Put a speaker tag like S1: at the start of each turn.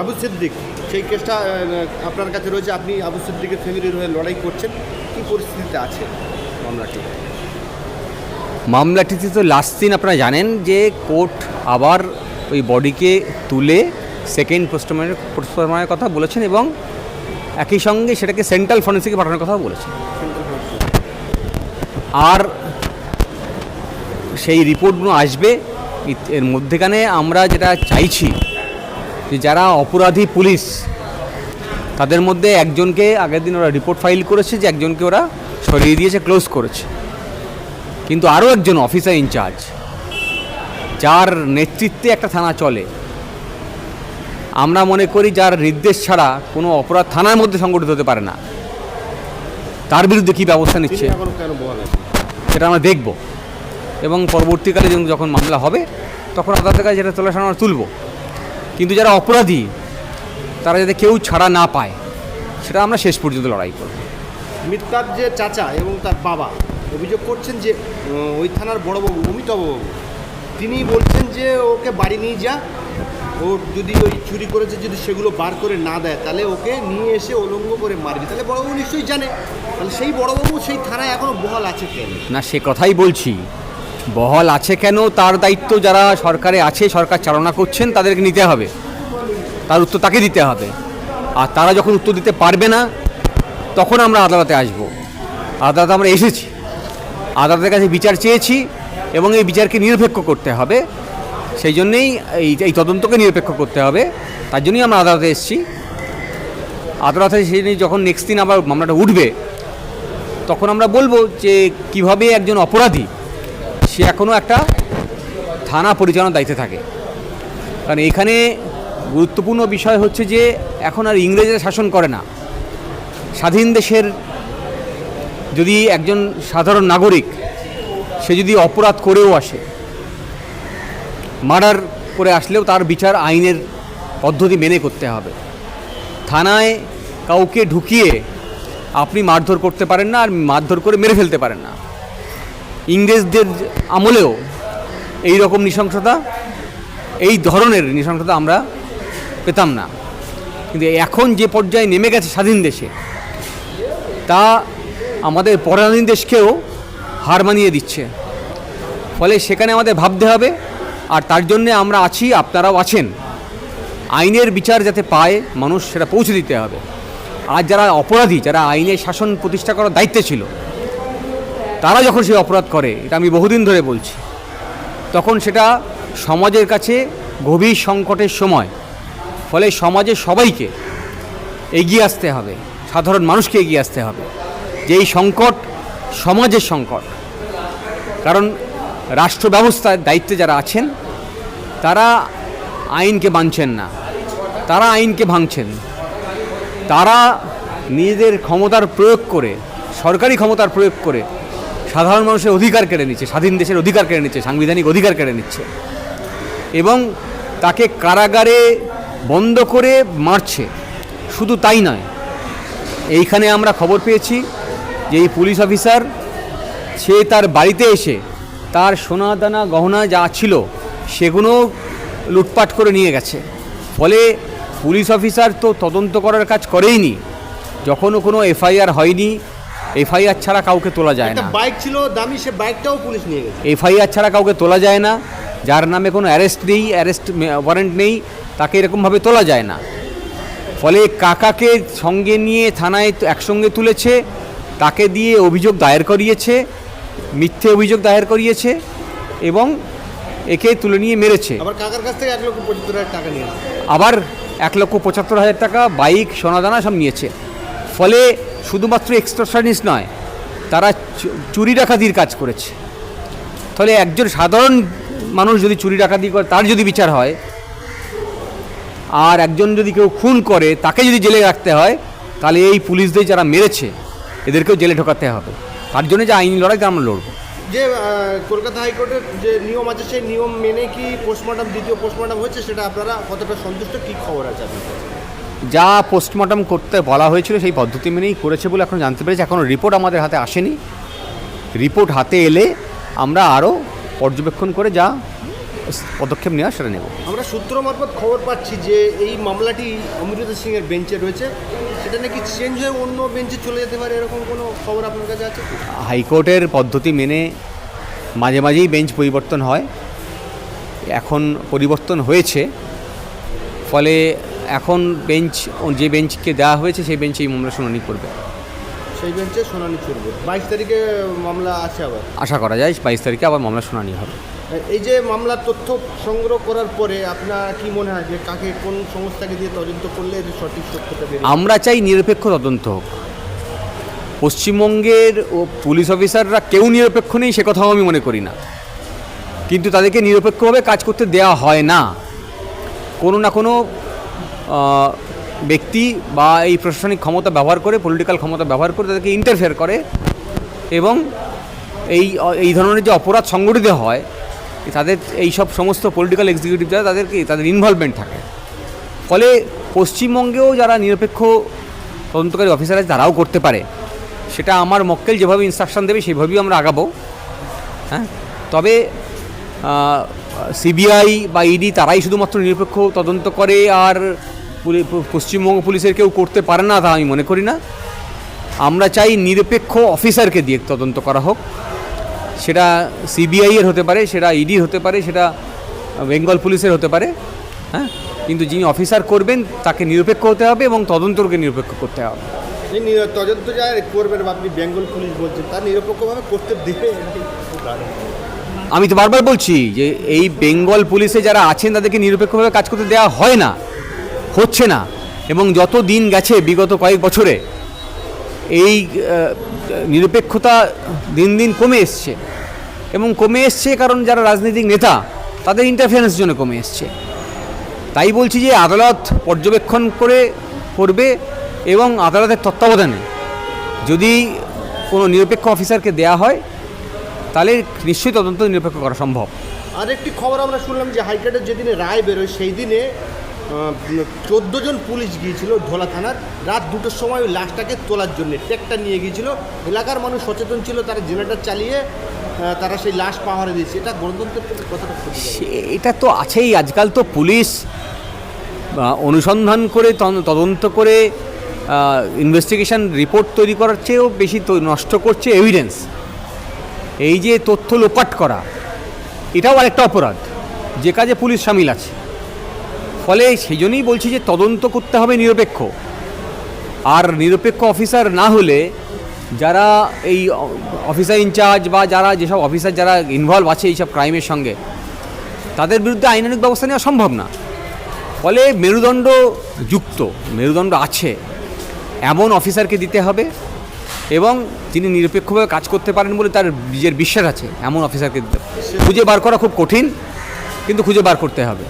S1: আবু সিদ্দিক সেই কেসটা আপনার কাছে রয়েছে। আপনি আবু সিদ্দিকের ফ্যামিলির হয়ে লড়াই করছেন। কি পরিস্থিতিতে আছে মামলাটি?
S2: মামলাটিতে তো লাস্ট দিন আপনারা জানেন যে কোর্ট আবার ওই বডিকে তুলে সেকেন্ড পোস্টমর্টমের পোস্টমর্টমের কথা বলেছেন এবং একই সঙ্গে সেটাকে সেন্ট্রাল ফরেন্সিকে পাঠানোর কথা বলেছেন। আর সেই রিপোর্টগুলো আসবে। এর মধ্যেখানে আমরা যেটা চাইছি যে যারা অপরাধী পুলিশ তাদের মধ্যে একজনকে আগের দিন ওরা রিপোর্ট ফাইল করেছে যে একজনকে ওরা সরিয়ে দিয়েছে ক্লোজ করেছে। কিন্তু আরও একজন অফিসার ইনচার্জ যার নেতৃত্বে একটা থানা চলে। আমরা মনে করি যার নির্দেশ ছাড়া কোনো অপরাধ থানার মধ্যে সংগঠিত হতে পারে না। তার বিরুদ্ধে কী ব্যবস্থা নিচ্ছে? সেটা আমরা দেখব। এবং পরবর্তীকালে যখন যখন মামলা হবে তখন আদালতের কাছে যেটা তোলা আমরা তুলব। কিন্তু যারা অপরাধী তারা যাতে কেউ ছাড়া না পায় সেটা আমরা শেষ পর্যন্ত লড়াই করব।
S1: মিথ্যার যে চাচা এবং তার বাবা অভিযোগ করছেন যে ওই থানার বড়বাবু অমিতাভবাবু তিনি বলছেন যে ওকে বাড়ি নিয়ে যা। ও যদি ওই চুরি করেছে যদি সেগুলো বার করে না দেয় তাহলে ওকে নিয়ে এসে অলঙ্গ করে মারবি। তাহলে বড়বাবু নিশ্চয়ই জানে। তাহলে সেই বড়বাবু সেই থানায় এখনও বহাল আছে কেন?
S2: না সে কথাই বলছি। বহল আছে কেন? তার দায়িত্ব যারা সরকারে আছে, সরকার চালনা করছেন, তাদেরকে নিতে হবে। তার উত্তর তাকে দিতে হবে। আর তারা যখন উত্তর দিতে পারবে না, তখন আমরা আদালতে আসব। আদালতে আমরা এসেছি। আদালতের কাছে বিচার চেয়েছি এবং এই বিচারকে নিরপেক্ষ করতে হবে। সেই জন্যেই এই এই তদন্তকে নিরপেক্ষ করতে হবে। তার জন্যই আমরা আদালতে এসেছি। আদালতে সেই যখন নেক্সট দিন আবার মামলাটা উঠবে, তখন আমরা বলব যে, কীভাবে একজন অপরাধী সে এখনও একটা থানা পরিচালনার দায়িত্বে থাকে। কারণ এখানে গুরুত্বপূর্ণ বিষয় হচ্ছে যে, এখন আর ইংরেজরা শাসন করে না। স্বাধীন দেশের যদি একজন সাধারণ নাগরিক, সে যদি অপরাধ করেও আসে, মার্ডার করে আসলেও তার বিচার আইনের পদ্ধতি মেনে করতে হবে। থানায় কাউকে ঢুকিয়ে আপনি মারধর করতে পারেন না, আর মারধর করে মেরে ফেলতে পারেন না। ইংরেজদের আমলেও এই রকম নৃশংসতা, এই ধরনের নৃশংসতা আমরা পেতাম না। কিন্তু এখন যে পর্যায়ে নেমে গেছে স্বাধীন দেশে, তা আমাদের পরাধীন দেশকেও হার মানিয়ে দিচ্ছে। ফলে সেখানে আমাদের ভাবতে হবে, আর তার জন্যে আমরা আছি, আপনারাও আছেন। আইনের বিচার যাতে পায়, মানুষ সেটা পৌঁছে দিতে হবে। আর যারা অপরাধী, যারা আইনের শাসন প্রতিষ্ঠা করার দায়িত্বে ছিল তারা যখন সে অপরাধ করে, এটা আমি বহুদিন ধরে বলছি, তখন সেটা সমাজের কাছে গভীর সংকটের সময়, ফলে সমাজের সবাইকে এগিয়ে আসতে হবে, সাধারণ মানুষকে এগিয়ে আসতে হবে, যে এই সংকট সমাজের সংকট। কারণ রাষ্ট্র ব্যবস্থার দায়িত্বে যারা আছেন, তারা আইনকে মানছেন না, তারা আইনকে ভাঙছেন। তারা নিজেদের ক্ষমতার প্রয়োগ করে, সরকারি ক্ষমতার প্রয়োগ করে সাধারণ মানুষের অধিকার কেড়ে নিচ্ছে, স্বাধীন দেশের অধিকার কেড়ে নিচ্ছে, সাংবিধানিক অধিকার কেড়ে নিচ্ছে। এবং তাকে কারাগারে বন্ধ করে মারছে। শুধু তাই নয়, এইখানে আমরা খবর পেয়েছি যে এই পুলিশ অফিসার, সে তার বাড়িতে এসে তার সোনা দানা গহনা যা ছিল সেগুলো লুটপাট করে নিয়ে গেছে। ফলে পুলিশ অফিসার তো তদন্ত করার কাজ করেইনি। যখনও কোনো এফআইআর হয়নি এফআইআর ছাড়া কাউকে তোলা যায় না।
S1: বাইক ছিল দামি সে বাইকটাও পুলিশ নিয়ে গেছে।
S2: এফআইআর ছাড়া কাউকে তোলা যায় না। যার নামে কোনো অ্যারেস্ট নেই অ্যারেস্ট ওয়ারেন্ট নেই তাকে এরকমভাবে তোলা যায় না। ফলে কাকাকে সঙ্গে নিয়ে থানায় একসঙ্গে তুলেছে তাকে দিয়ে অভিযোগ দায়ের করিয়েছে মিথ্যে অভিযোগ দায়ের করিয়েছে এবং একে তুলে নিয়ে মেরেছে।
S1: আবার কাকার কাছ থেকে এক লক্ষ পঁচাত্তর হাজার টাকা নিয়ে আসে
S2: আবার এক লক্ষ পঁচাত্তর হাজার টাকা বাইক সোনাদানা সব নিয়েছে। ফলে শুধুমাত্র এক্সট্রাশনিস নয়, তারা চুরি ডাকাতির কাজ করেছে। তাহলে একজন সাধারণ মানুষ যদি চুরি ডাকাতি করে, তার যদি বিচার হয়, আর একজন যদি কেউ খুন করে, তাকে যদি জেলে রাখতে হয়, তাহলে এই পুলিশদের যারা মেরেছে, এদেরকেও জেলে ঢোকাতে হবে। তার জন্য যে আইনি লড়াইটা আমরা লড়বো।
S1: যে কলকাতা হাইকোর্টের যে নিয়ম আছে, সেই নিয়ম মেনে কি পোস্টমর্টম দ্বিতীয় পোস্টমর্টম হচ্ছে সেটা আপনারা কতটা সন্তুষ্ট, কি খবর আছে?
S2: যা পোস্টমর্টম করতে বলা হয়েছিল সেই পদ্ধতি মেনেই করেছে বলে এখন জানতে পেরেছি। এখনও রিপোর্ট আমাদের হাতে আসেনি। রিপোর্ট হাতে এলে আমরা আরও পর্যবেক্ষণ করে যা পদক্ষেপ নেওয়া সেটা নেব।
S1: আমরা সূত্র মারফত খবর পাচ্ছি যে এই মামলাটি অমৃত সিং এর বেঞ্চে রয়েছে। সেটা নাকি চেঞ্জ হয়ে অন্য বেঞ্চে চলে যেতে পারে এরকম কোনো খবর আপনার কাছে আছে?
S2: হাইকোর্টের পদ্ধতি মেনে মাঝে মাঝেই বেঞ্চ পরিবর্তন হয়। এখন পরিবর্তন হয়েছে। ফলে এখন বেঞ্চ যে বেঞ্চকে দেওয়া হয়েছে সেই বেঞ্চ এই মামলা শুনানি করবে।
S1: সেই বেঞ্চে শুনানি চলবে বাইশ তারিখে মামলা আছে আবার?
S2: আশা করা যায় বাইশ তারিখে আবার মামলা শুনানি হবে।
S1: এই যে মামলার তথ্য সংগ্রহ করার পরে আপনার কি মনে হয় যে কাকে কোন সংস্থাকে দিয়ে তদন্ত করলে সঠিক সত্যতা বেরিয়ে
S2: আমরা চাই নিরপেক্ষ তদন্ত হোক। পশ্চিমবঙ্গের ও পুলিশ অফিসাররা কেউ নিরপেক্ষ নেই সে কথাও আমি মনে করি না। কিন্তু তাদেরকে নিরপেক্ষভাবে কাজ করতে দেওয়া হয় না। কোনো না কোনো ব্যক্তি বা এই প্রশাসনিক ক্ষমতা ব্যবহার করে পলিটিক্যাল ক্ষমতা ব্যবহার করে তাদেরকে ইন্টারফেয়ার করে এবং এই এই ধরনের যে অপরাধ সংগঠিত হয়, তাদের এই সব সমস্ত পলিটিক্যাল এক্সিকিউটিভ যারা তাদেরকে, তাদের ইনভলভমেন্ট থাকে। ফলে পশ্চিমবঙ্গেও যারা নিরপেক্ষ তদন্তকারী অফিসার আছে, তারাও করতে পারে। সেটা আমার মক্কেল যেভাবে ইনস্ট্রাকশন দেবে, সেভাবেই আমরা আগাবো। হ্যাঁ? তবে সিবিআই বা ইডি তারাই শুধুমাত্র নিরপেক্ষ তদন্ত করে আর পশ্চিমবঙ্গ পুলিশের কেউ করতে পারে না তা আমি মনে করি না। আমরা চাই নিরপেক্ষ অফিসারকে দিয়ে তদন্ত করা হোক। সেটা সিবিআইয়ের হতে পারে সেটা ইডির হতে পারে সেটা বেঙ্গল পুলিশের হতে পারে হ্যাঁ? কিন্তু যিনি অফিসার করবেন তাকে নিরপেক্ষ হতে হবে এবং তদন্তকে নিরপেক্ষ করতে হবে।
S1: তদন্ত যা করবেন আপনি বেঙ্গল পুলিশ বলছেন তার নিরপেক্ষভাবে করতে দেবে?
S2: আমি তো বারবার বলছি যে এই বেঙ্গল পুলিশে যারা আছেন তাদেরকে নিরপেক্ষভাবে কাজ করতে দেওয়া হয় না। হচ্ছে না। এবং যত দিন গেছে, বিগত কয়েক বছরে, এই নিরপেক্ষতা দিন দিন কমে এসছে। এবং কমে এসছে কারণ যারা রাজনৈতিক নেতা, তাদের ইন্টারফারেন্সের জন্য কমে এসছে। তাই বলছি যে, আদালত পর্যবেক্ষণ করে করবে এবং আদালতের তত্ত্বাবধানে যদি কোনো নিরপেক্ষ অফিসারকে দেয়া হয়, তাহলে নিশ্চয়ই তদন্ত নিরপেক্ষ করা সম্ভব।
S1: আর একটি খবর আমরা শুনলাম যে, হাইকোর্টের যেদিনে রায় বেরোয় সেই দিনে চোদ্দ জন পুলিশ গিয়েছিল ধোলা থানার। রাত দুটোর সময় ওই লাশটাকে তোলার জন্য। ট্রেকটা নিয়ে গিয়েছিল। এলাকার মানুষ সচেতন ছিল, তারা জেনারেটর চালিয়ে তারা সেই লাশ পাহাড়ে দিয়েছে। এটা গণতন্ত্রের কতটা
S2: এটা তো আছেই। আজকাল তো পুলিশ অনুসন্ধান করে তদন্ত করে ইনভেস্টিগেশন রিপোর্ট তৈরি করার চেয়েও বেশি নষ্ট করছে এভিডেন্স এই যে তথ্য লোপাট করা, এটাও আরেকটা অপরাধ। যে কাজে পুলিশ সামিল আছে। ফলে সেই জন্যই বলছি যে তদন্ত করতে হবে নিরপেক্ষ। আর নিরপেক্ষ অফিসার না হলে যারা এই অফিসার ইনচার্জ বা যারা যেসব অফিসার যারা ইনভলভ আছে এইসব ক্রাইমের সঙ্গে, তাদের বিরুদ্ধে আইনানুগ ব্যবস্থা নেওয়া সম্ভব না। ফলে মেরুদণ্ড যুক্ত, মেরুদণ্ড আছে, এমন অফিসারকে দিতে হবে এবং তিনি নিরপেক্ষভাবে কাজ করতে পারেন বলে তার নিজের বিশ্বাস আছে, এমন অফিসারকে দিতে খুঁজে বার করা খুব কঠিন, কিন্তু খুঁজে বার করতে হবে।